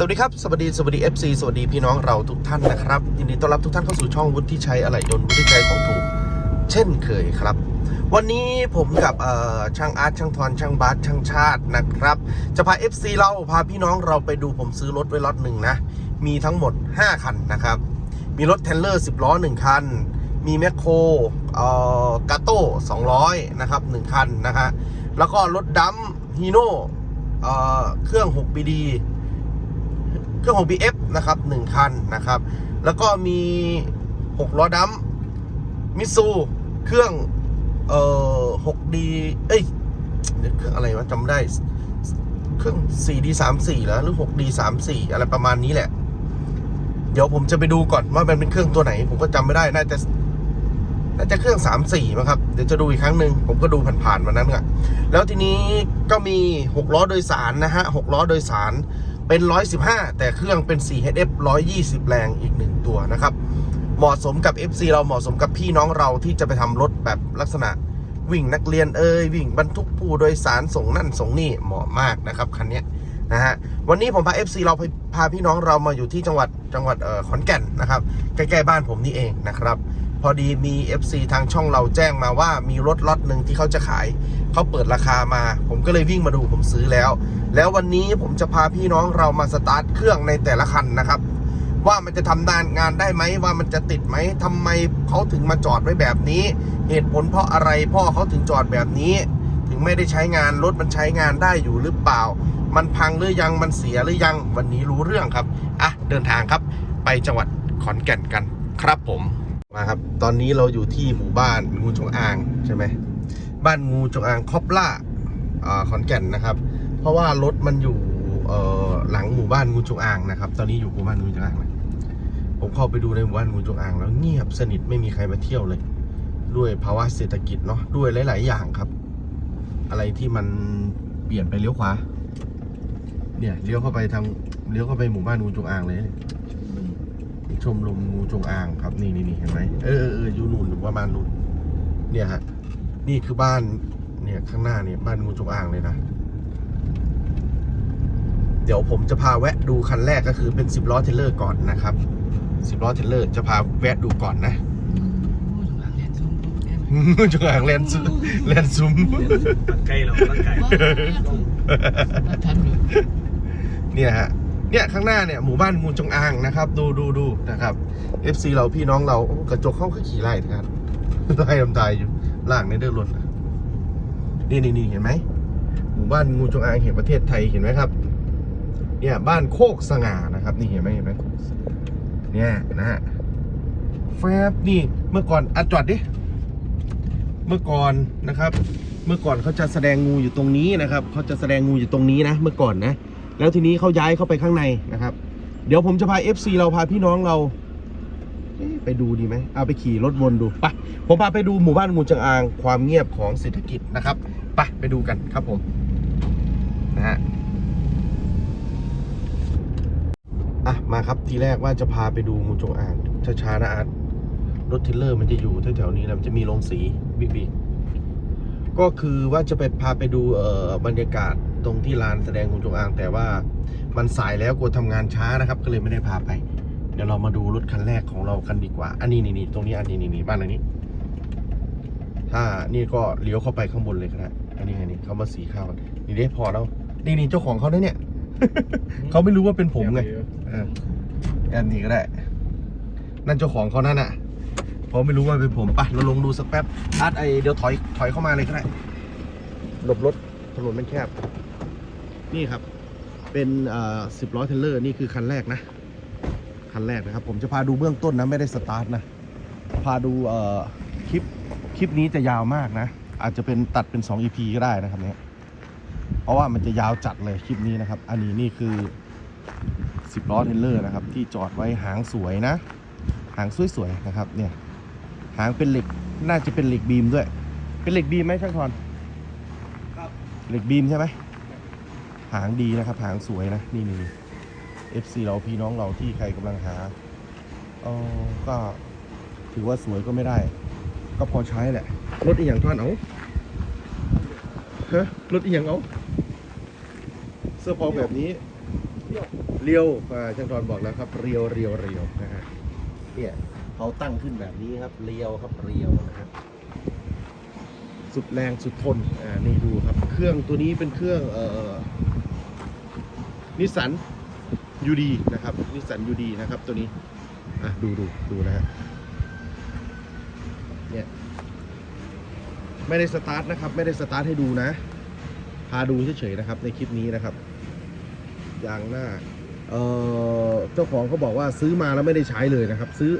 สวัสดีครับ สวัสดีสวัสดี FC สวัสดีพี่น้องเราทุกท่านนะครับยินดีต้อนรับทุกท่านเข้าสู่ช่องวุฒิชัยอะไหล่ยนต์วุฒิชัยของถูก เช่นเคยครับ วันนี้ผมกับช่างอาร์ตช่างทอนช่างบาสช่างชาตินะครับ จะพา FC เราพาพี่น้องเราไปดูผมซื้อรถไว้ล็อตหนึ่งนะ มีทั้งหมด 5 คันนะครับ มีรถเทรลเลอร์ 10 ล้อ 1 คัน มีแมคโครเออกาโต้200 นะครับ 1 คันนะฮะแล้วก็รถดัมฮีโน่เออเครื่อง 6 BD เครื่อง6 BF นะครับ1คันนะครับ แล้วก็มี 6 ล้อดัมมิซูเครื่องเอ่อ 6D เอ้ยเครื่องอะไรวะจำไม่ได้ เครื่อง 4D 34 แล้วหรือ 6D 34 อะไรประมาณนี้แหละ เดี๋ยวผมจะไปดูก่อนว่ามันเป็นเครื่องตัวไหน ผมก็จำไม่ได้ น่าจะน่าจะเครื่อง 3 4มั้งครับ เดี๋ยวจะดูอีกครั้งหนึ่งผมก็ดูผ่านๆวันนั้นอะแล้วทีนี้ก็มี 6 ล้อโดยสารนะฮะ 6 ล้อโดยสาร เป็น 115 แต่เครื่องเป็น 4HF 120 แรงอีกหนึ่งตัวนะครับ เหมาะสมกับ FC เราเหมาะสมกับพี่น้องเราที่จะไปทำรถแบบลักษณะวิ่งนักเรียนเอ่ยวิ่งบรรทุกผู้โดยสารส่งนั่นส่งนี่เหมาะมากนะครับคันนี้นะฮะวันนี้ผมพา FC เราพาพี่น้องเรามาอยู่ที่จังหวัดจังหวัดขอนแก่นนะครับใกล้ๆบ้านผมนี่เองนะครับ พอดีมี FC ทางช่องเราแจ้งมาว่ามีรถล็อตหนึ่งที่เขาจะขาย เขาเปิดราคามา ผมก็เลยวิ่งมาดูผมซื้อแล้ว แล้ววันนี้ผมจะพาพี่น้องเรามาสตาร์ทเครื่องในแต่ละคันนะครับ ว่ามันจะทำงานงานได้ไหมว่ามันจะติดไหมทำไมเขาถึงมาจอดไว้แบบนี้ เหตุผลเพราะอะไรพ่อเขาถึงจอดแบบนี้ ถึงไม่ได้ใช้งานรถมันใช้งานได้อยู่หรือเปล่า มันพังหรือยังมันเสียหรือยังวันนี้รู้เรื่องครับอะเดินทางครับ ไปจังหวัดขอนแก่นกันครับผม มาครับ ตอนนี้เราอยู่ที่หมู่บ้านงูจงอางใช่ไหมบ้านงูจงอางคอปล่าขอนแก่นนะครับ เพราะว่ารถมันอยู่หลังหมู่บ้านงูจงอางนะครับ ตอนนี้อยู่หมู่บ้านงูจงอางนะผมเข้าไปดูในหมู่บ้านงูจงอาง แล้วเงียบสนิทไม่มีใครมาเที่ยวเลย ด้วยภาวะเศรษฐกิจเนาะด้วยหลาย ๆ อย่างครับ อะไรที่มันเปลี่ยนไปเลี้ยวขวาเนี่ยเลี้ยวเข้าไปทางเลี้ยวเข้าไปหมู่บ้านงูจงอางเลยเนี่ย ชมรมงูจงอางครับ นี่นี่นี่เห็นไหมเออเออเอออยู่นู่นประมาณนู่นเนี่ยฮะนี่คือบ้านเนี่ยข้างหน้าเนี่ยบ้านงูจงอางเลยนะ เดี๋ยวผมจะพาแวะดูคันแรกก็คือเป็น10ล้อเทรลเลอร์ก่อนนะครับ10ล้อเทรลเลอร์จะพาแวะดูก่อนนะจงอางแลนซูแลนซุมไกลเราร่างกายทันอยู่เนี่ยฮะ เนี่ยข้างหน้าเนี่ยหมู่บ้านงูจงอางนะครับ ดูดูดูนะครับ FC เราพี่น้องเรากระจกเข้าคือขี่ไล่นะครับไล่ลำตายอยู่ล่างในเดือดรถนะนี่นี่นี่เห็นไหมหมู่บ้านงูจงอางแห่งประเทศไทยเห็นไหมครับเนี่ยบ้านโคกสง่านะครับ นี่เห็นไหมเห็นไหมเนี่ยนะฮะแฟบนี่เมื่อก่อนอัดจอดดิเมื่อก่อนนะครับ เมื่อก่อนเขาจะแสดงงูอยู่ตรงนี้นะครับเขาจะแสดงงูอยู่ตรงนี้นะ เมื่อก่อนนะ แล้วทีนี้เขาย้ายเข้าไปข้างในนะครับ เดี๋ยวผมจะพา FC เราพาพี่น้องเราไปดูดีไหมเอาไปขี่รถวนดูไปผมพาไปดูหมู่บ้านงูจงอาง ความเงียบของเศรษฐกิจนะครับไปไปดูกันครับผมนะฮะอะมาครับทีแรกว่าจะพาไปดูงูจงอางช้าๆนะอาร์ตรถทรลเลอร์มันจะอยู่แถวๆนี้นะมันจะมีโรงสีบิ๊กบีก็คือว่าจะไปพาไปดูเอ่อบรรยากาศ ตรงที่ลานแสดงงูจงอาง แต่ว่ามันสายแล้วกลัวทำงานช้านะครับ ก็เลยไม่ได้พาไป เดี๋ยวเรามาดูรถคันแรกของเรากันดีกว่า อันนี้นี่นี่ตรงนี้อันนี้นี่นี่บ้านอะไรนี้ ถ้านี่ก็เลี้ยวเข้าไปข้างบนเลยก็ได้อันนี้ไงนี่เขามาสีข้าวกันนี่ได้พอแล้วนี่นี่เจ้าของเขาเนี่ย เขาไม่รู้ว่าเป็นผมไงเอออันนี้ก็ได้ นั่นเจ้าของเขานั่นน่ะเพราะไม่รู้ว่าเป็นผมปะเราลงดูสักแป๊บอาร์ตไอเดี๋ยวถอยถอยเข้ามาเลยก็ได้หลบรถถนนมันแคบ นี่ครับ เป็นสิบล้อเทรลเลอร์นี่คือคันแรกนะ คันแรกนะครับ ผมจะพาดูเบื้องต้นนะ ไม่ได้สตาร์ทนะ พาดูเอ่อคลิป คลิปนี้จะยาวมากนะ อาจจะเป็นตัดเป็น 2 EP ก็ได้นะครับเนี่ยเพราะว่ามันจะยาวจัดเลยคลิปนี้นะครับ อันนี้นี่คือ10ล้อเทรลเลอร์นะครับ ที่จอดไว้หางสวยนะ หางสวยๆนะครับ เนี่ยหางเป็นเหล็กน่าจะเป็นเหล็กบีมด้วย เป็นเหล็กบีมไหมช่างทอนครับเหล็กบีมใช่ไหม หางดีนะครับ หางสวยนะนี่นี่ FC เราพี่น้องเราที่ใครกำลังหาเออก็ถือว่าสวยก็ไม่ได้ ก็พอใช้แหละรถอีกอย่างท่อนเอาฮะรถอีกอย่างเอาเสื้อพอแบบนี้เรียวอ่าช่างทอนบอกแล้วครับเรียวเรียวเรียวนะฮะเนี่ยเขาตั้งขึ้นแบบนี้ครับเรียวครับเรียวนะครับสุดแรงสุดทนอ่านี่ดูครับ เครื่องตัวนี้เป็นเครื่องเอ่อ นิสสันยูดีนะครับนิสสันยูดีนะครับตัวนี้อะดูดูดูนะฮะเนี่ยไม่ได้สตาร์ทนะครับ ไม่ได้สตาร์ทให้ดูนะ พาดูเฉยๆนะครับ ในคลิปนี้นะครับยางหน้าเอ่อเจ้าของเขาบอกว่าซื้อมาแล้วไม่ได้ใช้เลยนะครับ ซื้อ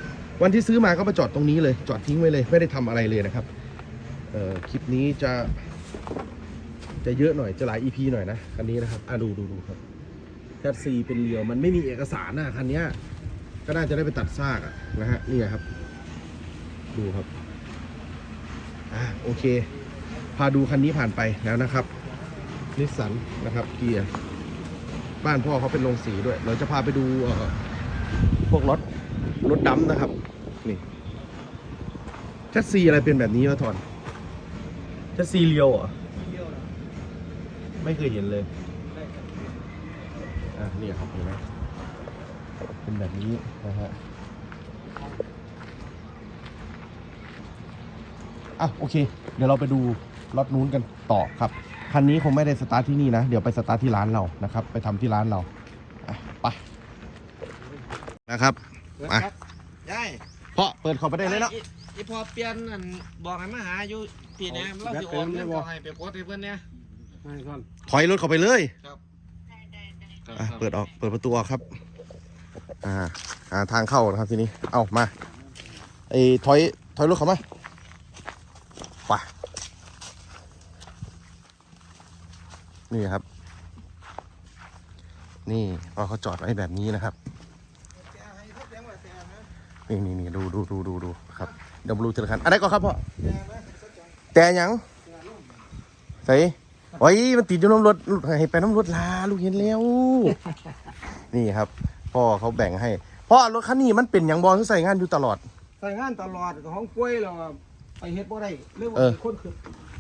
วันที่ซื้อมาก็มาจอดตรงนี้เลย จอดทิ้งไว้เลย ไม่ได้ทำอะไรเลยนะครับเออคลิปนี้จะ จะเยอะหน่อยจะหลาย EP หน่อยนะคันนี้นะครับอะดูดูดูครับ แคทซีเป็นเรียว มันไม่มีเอกสารนะคันนี้ก็น่าจะได้ไปตัดซากอะนะฮะนี่ครับ ดูครับอะโอเค พาดูคันนี้ผ่านไปแล้วนะครับนิสสันนะครับเกียร์บ้านพ่อเขาเป็นโรงสีด้วย เราจะพาไปดูเอ่อพวกรถรถดำนะครับ นี่แชสซีอะไรเป็นแบบนี้วะทอนแชสซีเรียวเหรอไม่เคยเห็นเลย อะนี่ครับเห็นไหมเป็นแบบนี้นะฮะอะโอเค เดี๋ยวเราไปดูรถนู้นกันต่อครับคันนี้คงไม่ได้สตาร์ทที่นี่นะ เดี๋ยวไปสตาร์ทที่ร้านเรานะครับ ไปทำที่ร้านเราอะไปนะครับมายายเพราะเปิดเข้าไปได้เลยเนาะอีพอเปลี่ยนอันบอกให้มาหาอยู่ปีนี้เราสิโอนเงินก็ให้ไปกดให้เพิ่นเนี่ยให้ก่อนถอยรถเข้าไปเลยครับ อะเปิดออกเปิดประตูออกครับ อ่าหาทางเข้านะครับทีนี้ เอามาไอ้ถอยถอยรถเข้ามาไปนี่ครับ นี่พอเขาจอดไว้แบบนี้นะครับนี่นี่นี่ดูดูดูดูดูครับเดี๋ยวมาดูทีละคันอะไรก็ครับพ่อแต่หยังใส่ โอ้ยมันติดอยู่น้ำรถให้ไปน้ำรถลาลูกเห็นแล้ว นี่ครับ พ่อเขาแบ่งให้พ่อรถคันนี้มันเป็นอย่างบอลที่ใส่งานอยู่ตลอด ใส่งานตลอดของกล้วยเราไปเฮ็ดบ่ได้เรื่องเออคนคือ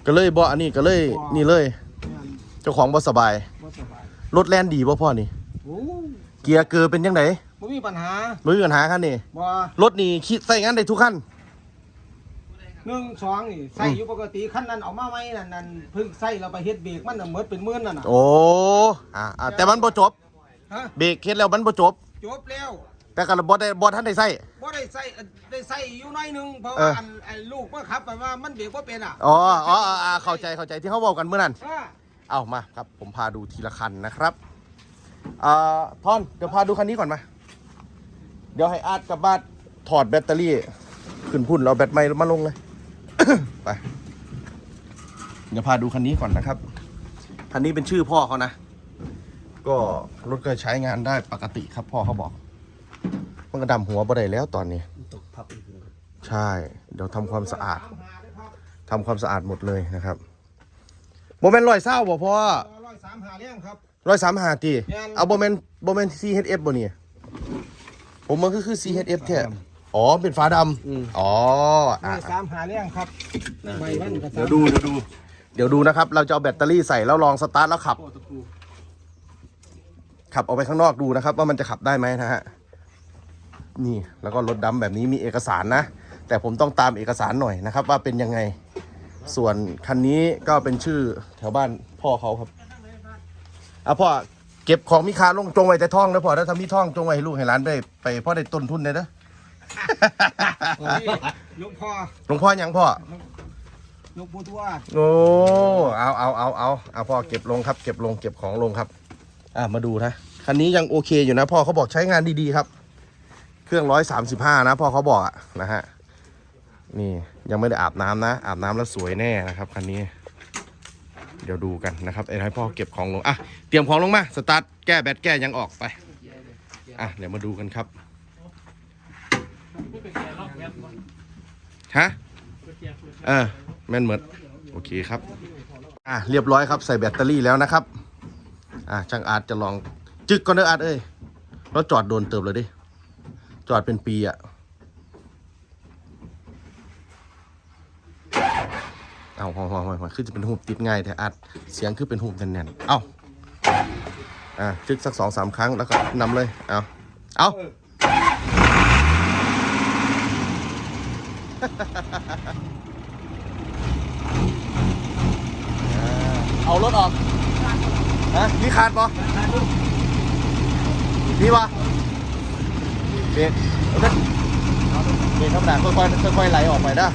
ก็เลยบออันนี้ก็เลยนี่เลยงานเจ้าของบ่สบายบ่สบายรถแล่นดีบ่พ่อนี่โอ้เกียร์เกอร์เป็นยังไงบ่มีปัญหาไม่มีปัญหาคันนี้บ่รถนี่คิดใส่งานได้ทุกคัน หนึ่งสองนี่ใส่อยู่ปกติคันนั้นเอามาใหม่นั่นนั่นเพิ่งใส่เราไปเฮ็ดเบรกมันน่ะหมดเป็นหมื่นนั่นน่ะโอ้อ่าอ่าแต่มันบ่จบฮะเบรกเฮ็ดแล้วมันบ่จบ จบแล้วแต่ก็บ่ได้บ่ทันได้ใส่ บ่ได้ใส่ได้ใส่อยู่หน้อยหนึงเพราะเอว่าออัอันอันลูกมาขับไปว่ามันเบรกบ่เป็นอะอ๋ออ๋ออ๋ออ่าเข้าใจเข้าใจที่เขาบอกกันเมื่อนั้น อ่าเอามาครับ ผมพาดูทีละคันนะครับอ่าทอน เดี๋ยวพาดูคันนี้ก่อนมา เดี๋ยวให้อาร์ตกับบ้านถอดแบตเตอรี่ ขึ้นพุ่นเราแบตไม่มาลงเลย ไปเดี๋ยวพาดูคันนี้ก่อนนะครับ คันนี้เป็นชื่อพ่อเขานะ ก็รถก็ใช้งานได้ปกติครับพ่อเขาบอก มันก็ดำหัวบ่ได้แล้วตอนนี้ ตกพับอีกทีใช่ เดี๋ยวทำความสะอาดตามหาเด้อครับทำความสะอาดหมดเลยนะครับโบแมนรอยเศร้าบ่พ่อร้อยสามหาเลี้ยงครับ ร้อยสามหาตีแม่นเอาโบแมนโบแมน CHF บ่เนี่ยผมมันก็คือ CHF แท้ อ๋อเป็นฟ้าดำอ๋อร้อะอยสามหาเลี้ยงครับใบมันก็เดี๋ยวดูเดี๋ยวดูเดี๋ยวดูนะครับ เราจะเอาแบตเตอรี่ใส่แล้วลองสตาร์ทแล้วขับ โอ้ตะปูขับออกไปข้างนอกดูนะครับ ว่ามันจะขับได้ไหมนะฮะนี่แล้วก็รถดำแบบนี้มีเอกสารนะ แต่ผมต้องตามเอกสารหน่อยนะครับ ว่าเป็นยังไง ส่วนคันนี้ก็เป็นชื่อแถวบ้านพ่อเขาครับอะพ่อเก็บของมีค่าลงจงไว้แต่ท่องนะพ่อถ้าทำมีท่องจงไว้ให้ลูกให้หลานได้ไปพ่อได้ต้นทุนเลยนะ หลูกพ่อหลวงพ่อยังพ่อ หลูกปู่ทวดโอ้ เอาเอาเอาเอาเอาพ่อเก็บลงครับ เก็บลงเก็บของลงครับ อะมาดูนะ คันนี้ยังโอเคอยู่นะพ่อเขาบอกใช้งานดีๆครับ เครื่องร้อยสามสิบห้านะพ่อเขาบอกอะนะฮะ นี่ยังไม่ได้อาบน้ำนะ อาบน้ำแล้วสวยแน่นะครับคันนี้ เดี๋ยวดูกันนะครับไอ้ให้พ่อเก็บของลง อะ เตรียมของลงมา สตาร์ท แก้แบตแก้ยังออกไป อะ เดี๋ยวมาดูกันครับ ฮะเออแม่นเหมือนโอเคครับอะเรียบร้อยครับใส่แบตเตอรี่แล้วนะครับอะช่างอาร์ตจะลองจึกก่อนเด้ออาร์ตเอ้ยเราจอดโดนเติบเลยดิจอดเป็นปีอะเอาหอยหอยหอยคือจะเป็นหูบติดง่ายแต่อาร์ตเสียงคือเป็นหูบแน่นๆ เอาอะจึกสักสองสามครั้งแล้วก็นำเลย เอาเอา เอารถออกฮะมีขาดปะมีปะเบรกเอาเถอะเบรกธรรมดาค่อยๆค่อยๆไหลออกไปนะ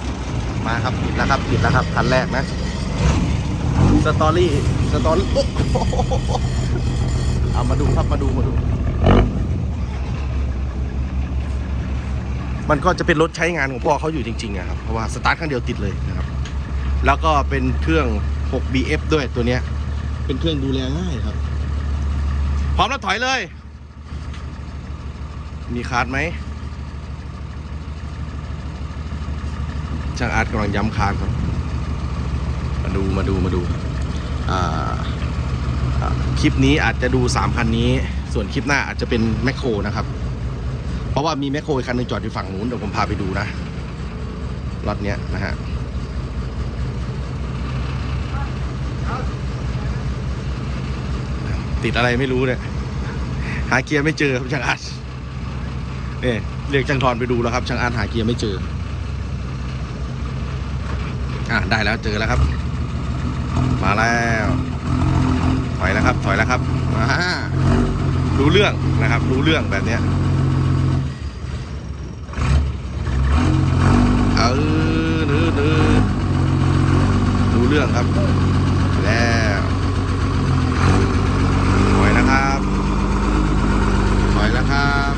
มาครับผิดแล้วครับผิดแล้วครับคันแรกนะสตอรี่สตอรี่เอามาดูครับมาดูมาดู มันก็จะเป็นรถใช้งานของพ่อเขาอยู่จริงๆอะครับเพราะว่าสตาร์ทครั้งเดียวติดเลยนะครับ แล้วก็เป็นเครื่อง 6BF ด้วยตัวเนี้ย เป็นเครื่องดูแลง่ายครับ พร้อมแล้วถอยเลย มีคาร์ดไหมช่างอาร์ตกำลังย้ำคาร์ดครับมาดูมาดูมาดูาคลิปนี้อาจจะดู 3 คันนี้ ส่วนคลิปหน้าอาจจะเป็นแมคโครนะครับ เพราะว่ามีแมคโครอีกคันหนึงจอดอยู่ฝั่งนู้นเดี๋ยวผมพาไปดูนะรถเนี้ยนะฮะติดอะไรไม่รู้เนี่ย หาเกียร์ไม่เจอครับช่างอาร์ตเนี่ยเรียกช่างทอนไปดูแล้วครับช่างอาร์ตหาเกียร์ไม่เจอ อะได้แล้วเจอแล้วครับ มาแล้วถอยแล้วครับถอยแล้วครับอ่ารู้เรื่องนะครับ รู้เรื่องแบบเนี้ยเออดื้อดื้อรู้เรื่องครับแล้วถอยนะครับถอยแล้วครับ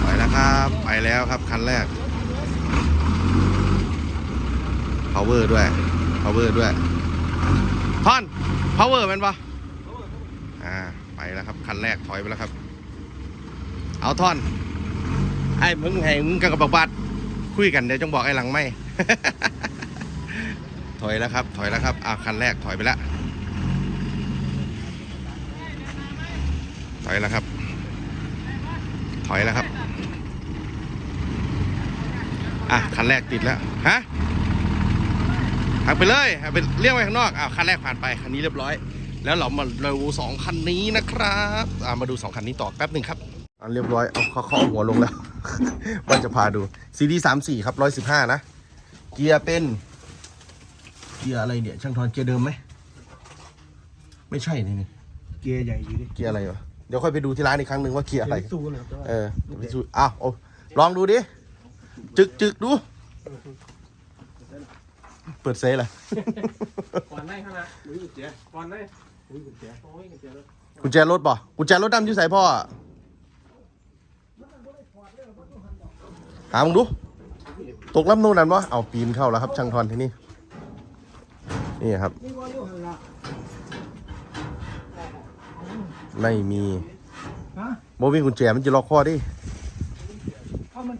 ถอยแล้วครับ ไปแล้วครับคันแรก power ด้วย power ด้วย ท่อน power มันปะอ่า ไปแล้วครับ คันแรกถอยไปแล้วครับ เอาท่อน ไอ้มึงให้มึงกับบักบัดคุยกันเดี๋ยวจงบอกไอ้หลังไม่ ถอยแล้วครับ ถอยแล้วครับอ่าคันแรกถอยไปแล้ว ถอยแล้วครับ ถอยแล้วครับ อะคันแรกติดแล้ว ฮะ หักไปเลยหักไปเลี้ยงไว้ข้างนอกอ้าวคันแรกผ่านไปคันนี้เรียบร้อย แล้วเรามาดูสองคันนี้นะครับอ่ามาดูสองคันนี้ต่อแป๊บหนึ่งครับอ่าเรียบร้อยเอาเขาเขาเอาหัวลงแล้วว่าจะพาดู CD สามสี่ครับร้อยสิบห้านะ เกียร์เป็นเกียร์อะไรเนี่ยช่างทอนเกียร์เดิมไหมไม่ใช่นี่นี่เกียร์ใหญ่อยู่ดิเกียร์อะไรวะเดี๋ยวค่อยไปดูที่ร้านอีกครั้งหนึ่งว่าเกียร์อะไรสู้นะครับแต่ว่าเออเดี๋ยวไปดูอ้าวโอ้ลองดูดิจึกจึกดู เปิดเซ่เลยก่อนได้ขนาดอุ้ยกุญแจก่อนได้อุ้ยกุญแจโอ้ยเดี๋ยวกุญแจรถป่ะกุญแจรถดำอยู่ใส่พ่ออะหามึงดู ตกลำนู่นนั่นวะเอาปีนเข้าแล้วครับ ช่างทอนที่นี่ นี่ครับนี่ว่าอยู่หันละไม่มีฮะโมมีกุญแจมันจะล็อกคอดิเอามัน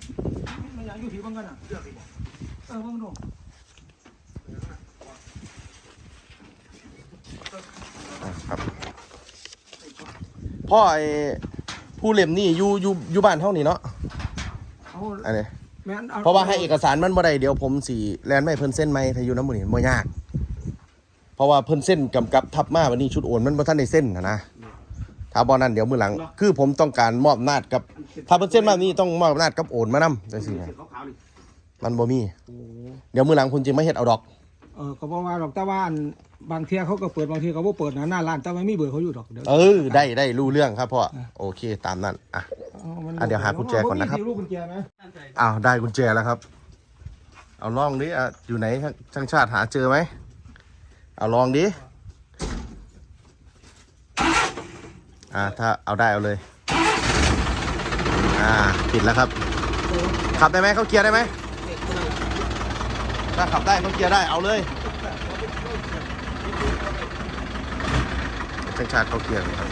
มันอยากอยู่ที่บ้างกันอะเออบ้างดู อะครับ พ่อไอ้ผู้เล่มนี่อยู่อยู่อยู่บ้านเท่านี้เนาะเอาอันนี้แม่นอเพราะว่าให้เอกสารมันบ่ได้เดี๋ยวผมสีแลนไม่เพิ่นเส้นไหมถ้าอยู่น้ำมือนี่บ่ยาก เพราะว่าเพิ่นเส้นกำกับทับมาวันนี้ชุดโอนมันบ่ทันได้เส้นนะนะถ้าบ่นั้นเดี๋ยวมือหลัง คือผมต้องการมอบอำนาจกับ ถ้าเพิ่นเส้นมานี่ต้องมอบอำนาจกับโอนมานำจังซี่นะเสียขาวๆนี่มันบ่มี โอ้เดี๋ยวมือหลังคุณจึงไม่เฮ็ดเอาดอก เออก็บอกว่าดอกแต่ว่าอันบางเที่ยเขาก็เปิดบางเที่ยเขาบ่เปิดนะหน้าร้านแต่ไม่มีเบอร์เขาอยู่ดอกเดี๋ยว เออ ได้ได้รู้เรื่องครับพ่อ โอเคตามนั้น อะมันอะเดี๋ยวหากุญแจก่อนนะครับ มีลูกกุญแจไหมอ้าวได้กุญแจแล้วครับ เอาลองดิอะอยู่ไหนช่างชาติหาเจอไหมเอาลองดิ อ่าถ้าเอาได้เอาเลย อ่าปิดแล้วครับ ขับได้ไหมเขาเกียร์ได้ไหม ถ้าขับได้เขาเกียร์ได้เอาเลยช่างชาติเขาเกียร์เลยครับ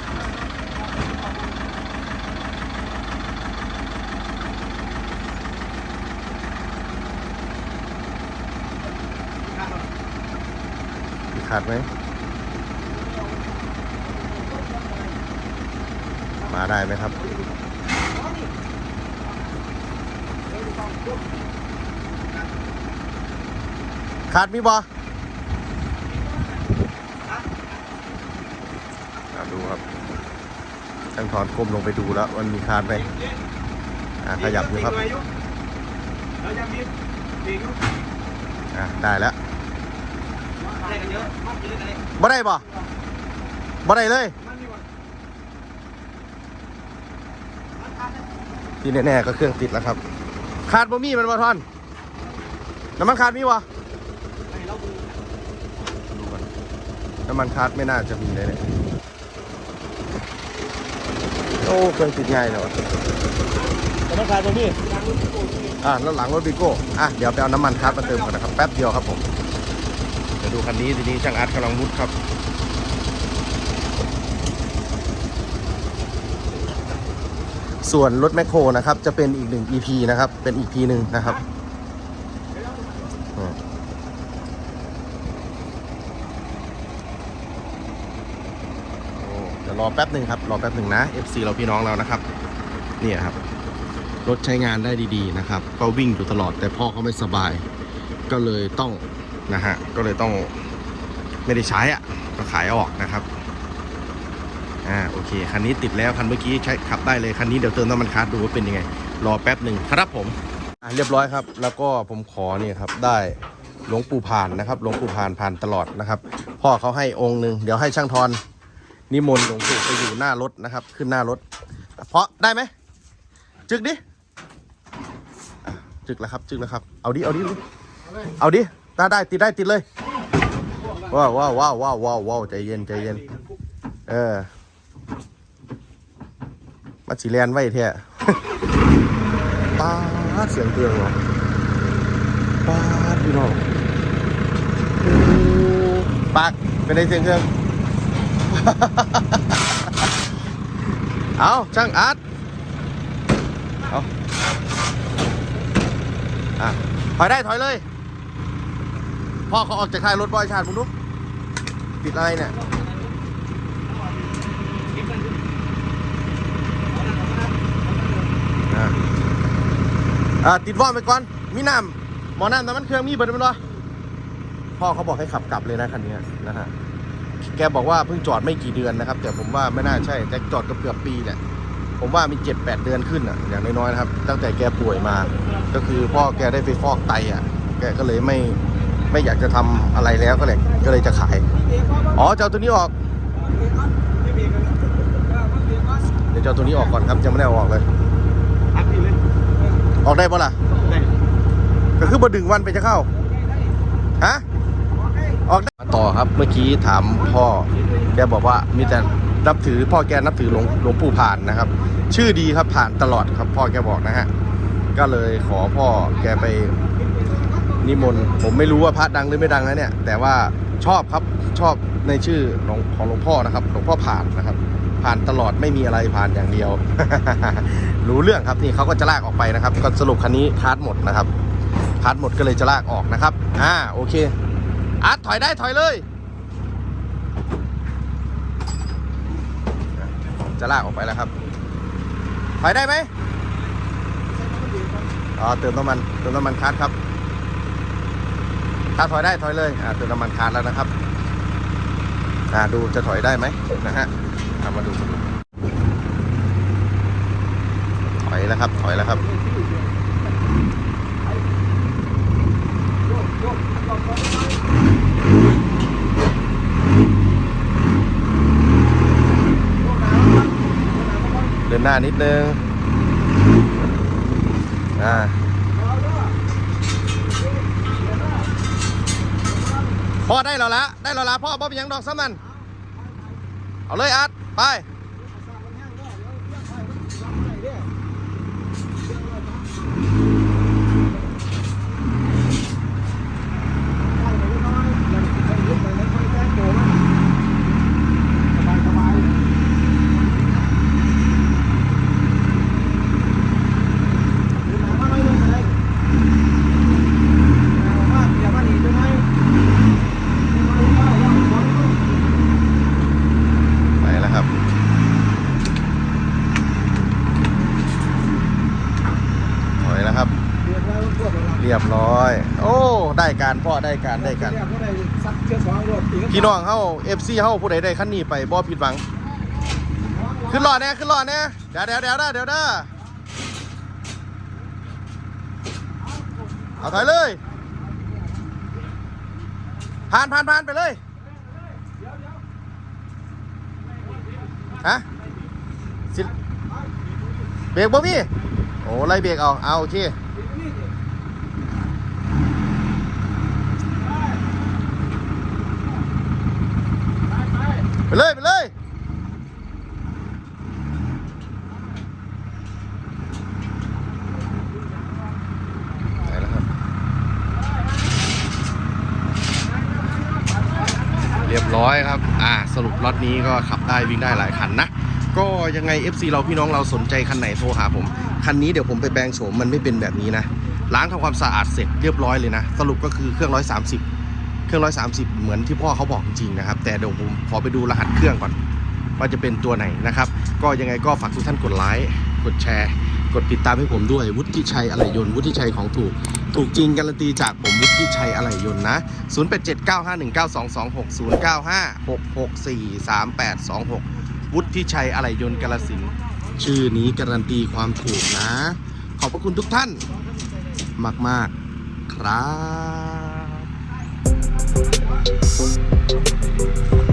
มีขาดไหมมาได้ไหมครับ ขาดมีบอดูครับช่างถอนก้มลงไปดูแล้ว มันมีคานไหมอะขยับอยู่ครับแล้วยังมีปีกอยู่อะได้แล้วได้กันเยอะมากเยอะเลยบ่ได้บ่บ่ได้เลยมันมีวันที่แน่ๆก็เครื่องติดแล้วครับ ขาดบ่มีมันบ่ทอนน้ำมันขาดมีวะ ให้เราดู ดูก่อน น้ำมันขาดไม่น่าจะมีเลยเนี่ยโอ้เครื่องติดง่ายเลยวะแต่มันขาดตรงนี้อะแล้วหลังรถบิโก้อะเดี๋ยวไปเอาน้ำมันคัสมาเติมก่อนนะครับแป๊บเดียวครับผมเดี๋ยวดูคันนี้ทีนี้ช่างอาร์ตกำลังมุดครับส่วนรถแมคโครนะครับจะเป็นอีกหนึ่ง EP นะครับเป็น EP หนึ่งนะครับอืมโอ้เดี๋ยว รอแป๊บหนึ่งครับ รอแป๊บหนึ่งนะ FC เราพี่น้องเรานะครับเนี่ยครับ รถใช้งานได้ดีๆนะครับ ก็วิ่งอยู่ตลอดแต่พ่อเขาไม่สบาย ก็เลยต้องนะฮะก็เลยต้องไม่ได้ใช้อะ่ะก็ขายออกนะครับอ่าโอเคคันนี้ติดแล้วคันเมื่อกี้ใช้ขับได้เลยคันนี้เดี๋ยวเติมน้ำมันคาร์ดดูว่าเป็นยังไง รอแป๊บหนึ่งครับผมอะเรียบร้อยครับ แล้วก็ผมขอเนี่ยครับได้หลวงปู่ผ่านนะครับหลวงปู่ผ่านผ่านตลอดนะครับ พ่อเขาให้องค์หนึ่งเดี๋ยวให้ช่างทอน นิมนต์หลวงปู่ไปอยู่หน้ารถนะครับ ขึ้นหน้ารถ เพราะได้ไหมจึกดิจึกแล้วครับจึกแล้วครับ เอาดิเอาดิเอาดิถ้าได้ติดได้ติดเลยว้าวว้าวว้าวว้าวว้าววาวใจเย็นใจเย็น เออมาสีแลนไว้แท้ป้าเสียงเครื่องเหรอป้าพี่น้องปากเป็นไงเสียงเครื่อง เอาช่างอาร์ตเอาอะถอยได้ถอยเลย พ่อเขาออกจากท้ายรถบอยชาติมึงดูปิดอะไรเนี่ยอะติดว่อมไปก่อน มีน้ำหมอน้ำน้ำมันเครื่องมีเบิดมันวะพ่อเขาบอกให้ขับกลับเลยนะคันนี้นะฮะ แกบอกว่าเพิ่งจอดไม่กี่เดือนนะครับ แต่ผมว่าไม่น่าใช่แต่จอดเกือบเกือบๆปีเนี่ยผมว่ามีเจ็ดแปดเดือนขึ้นอะอย่างน้อยๆนะครับ ตั้งแต่แกป่วยมา ก็คือพ่อแกได้ไปฟอกไตอะ แกก็เลยไม่ไม่อยากจะทำอะไรแล้วก็เลยก็เลยจะขาย อ๋อจะเอาตัวนี้ออก เดี๋ยวจะเอาตัวนี้ออกก่อนครับยังไม่ได้เอาออกเลยอัพนี่เลยออกได้ปะล่ะได้ก็คือบดึงวันไปจะเข้าฮะ ออกได้มาต่อครับเมื่อกี้ถามพ่อ แกบอกว่ามีแต่นับถือพ่อแกนับถือหลวงหลวงปู่ผ่านนะครับ ชื่อดีครับผ่านตลอดครับพ่อแกบอกนะฮะก็เลยขอพ่อแกไปนิมนต์ผมไม่รู้ว่าพระดังหรือไม่ดังนะเนี่ย แต่ว่าชอบครับชอบในชื่อของของหลวงพ่อนะครับหลวงพ่อผ่านนะครับ ผ่านตลอดไม่มีอะไรผ่านอย่างเดียว รู้เรื่องครับนี่เขาก็จะลากออกไปนะครับ ก็สรุปคันนี้คาร์ดหมดนะครับคาร์ดหมดก็เลยจะลากออกนะครับ อ่าโอเค อาร์ตถอยได้ถอยเลย จะลากออกไปแล้วครับ ถอยได้ไหมอ๋อเติมน้ำมันเติมน้ำมันคาร์ดครับถ้าถอยได้ถอยเลยอ่าเติมน้ำมันคาร์ดแล้วนะครับอ่าดูจะถอยได้ไหมนะฮะเอามาดูมาดูถอยแล้วครับ ถอยแล้วครับ เดินหน้านิดนึง อ่าพ่อได้แล้วละ ได้แล้วละพ่อพ่อเป็นยังดอกซ้ำมัน เอาเลยอาร์ตไปแล้วครับ ถอยแล้วครับ เรียบร้อย โอ้ ได้ การพ่อได้การได้การ พี่น้องเฮา FC เฮาผู้ใดได้คันนี้ไปบ่ผิดหวัง ขึ้นหลอดแน่ขึ้นหลอดแน่เดี๋ยวเดี๋ยวเดี๋ยวเด้อเดี๋ยวเด้อเอาถอยเลย ผ่านผ่านผ่านไปเลยฮะสิเบรกบ่พี่โอ้ไล่เบรกเอาเอาโอเค ไปเลย ไปเลยไหนแล้วครับเรียบร้อยครับ อ่า สรุปล็อตนี้ก็ขับได้วิ่งได้หลายคันนะ ก็ยังไง FC เราพี่น้องเราสนใจคันไหนโทรหาผม คันนี้เดี๋ยวผมไปแปลงโฉมมันไม่เป็นแบบนี้นะ ล้างทำความสะอาดเสร็จเรียบร้อยเลยนะ สรุปก็คือเครื่อง 130 เครื่อง 130 เหมือนที่พ่อเขาบอกจริงๆนะครับ แต่เดี๋ยวผมขอไปดูรหัสเครื่องก่อน ว่าจะเป็นตัวไหนนะครับ ก็ยังไงก็ฝากทุกท่านกดไลค์กดแชร์ กดติดตามให้ผมด้วย วุฒิชัยอะไหล่ยนต์วุฒิชัยของถูก ถูกจริงการันตีจากผมวุฒิชัยอะไหล่ยนต์นะ 0879519226 0956643826 วุฒิชัยอะไหล่ยนต์กาลสินชื่อนี้การันตีความถูกนะ ขอบพระคุณทุกท่านมาก ๆ ครับ Thank you.